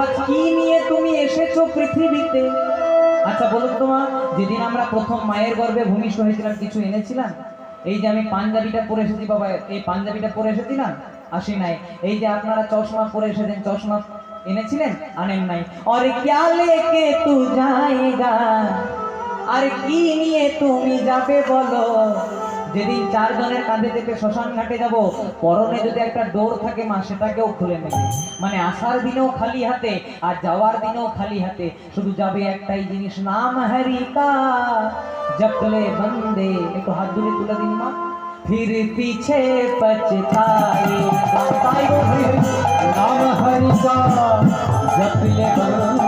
অর্থাৎ কি নিয়ে তুমি এসেছ পৃথিবীতে? আচ্ছা বলুন তোমার যেদিন আমরা প্রথম মায়ের গর্ভে ভূমিষ্ঠ হয়েছিলাম, কিছু এনেছিলাম? এই যে আমি পাঞ্জাবিটা পরে এসেছি, বাবা, এই পাঞ্জাবিটা পরে এসেছি না? আসি নাই। এই যে আপনারা চশমা পরে এসেছেন, চশমা এনেছিলেন? আনেন নাই। আর ক্যা লেকে তু যায়গা? আর কি নিয়ে তুমি যাবে বলো? যেদিন চারজনের কাঁধে থেকে শ্মশান ঘাটে যাব পরনে যদি একটা ডোর থাকে মা সেটাকেও খুলে নেবে মানে আসার দিনেও খালি হাতে আর যাওয়ার দিনেও খালি হাতে শুধু যাবে একটাই জিনিস নাম হরিকা জপলে বন্দে একটু হাত ধরে তুলে দিন মা फिर पीछे पछताए ताई गो हरि हरि। नाम हरि का जप ले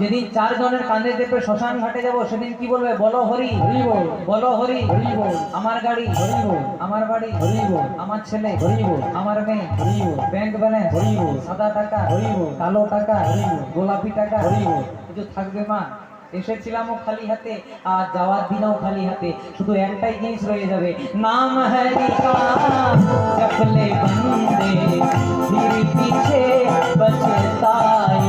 যেদিন চারজনের কাঁধে চেপে শ্মশান ঘাটে যাব সেদিন কি বলবে বলো হরি হরি বল বলো হরি হরি বল আমার গাড়ি হরি বল আমার বাড়ি হরি বল আমার ছেলে হরি বল আমার মেয়ে হরি বল ব্যাংক ব্যালেন্স হরি বল সাদা টাকা হরি বল কালো টাকা হরি বল গোলাপি টাকা হরি বল কিছু থাকবে মা এসেছিলামও খালি হাতে আর যাওয়ার দিনেও খালি হাতে শুধু একটাই জিনিস রয়ে যাবে নাম হরি জপলে বন্দে ফির পিছে পছতাएगा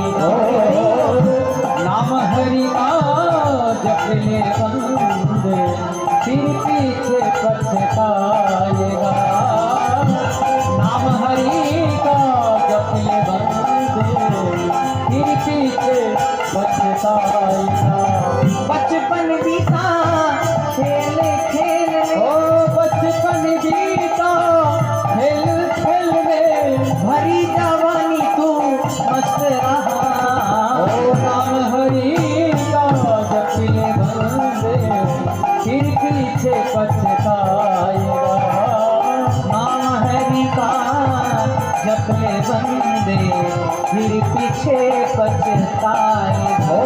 फिर पीछे पछताएगा ओ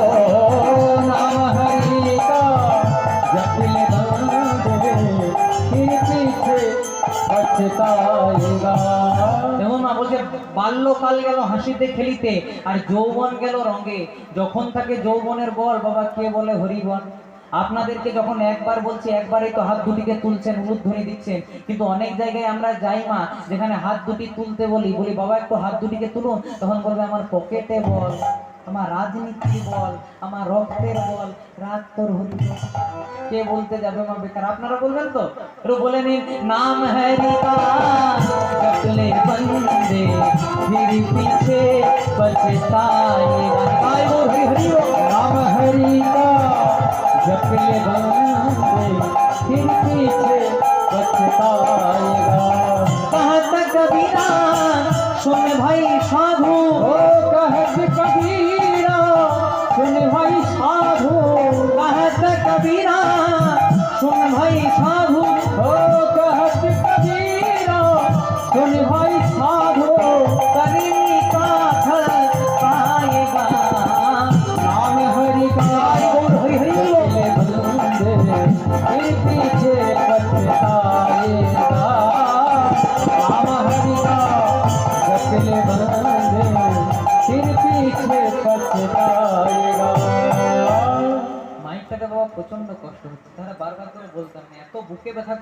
नाम हरि का जप ले बंदे फिर पीछे पछताएगा যেমন মা বলছে বাল্যকাল গেল হাসিতে খেলিতে আর যৌবন গেল রঙে যখন থাকে যৌবনের বল বাবা কে বলে হরিবন আপনাদেরকে যখন একবার বলছি, একবারই তো হাত দুটিকে তুলছেন উলুধ্বনি দিচ্ছেন। কিন্তু অনেক জায়গায় আমরা যাই মা, যেখানে হাত দুটি তুলতে বলি বলি, বাবা, একটু হাত দুটিকে তুলুন। তখন বলবে, আমার পকেটে বল, আমার রাজনীতি বল, আমার রক্তের বল, রাত তোর হরি। কে বলতে যাবে মা বেকার? আপনারা বলবেন তো? একটু বলে নিন, নাম কতলে বন্দে, ফির পিছে পছতাएगा মাইকটাতে বাবা প্রচণ্ড কষ্ট হচ্ছে। তারা বারবার করে বলতাম এত বুকে ব্যথা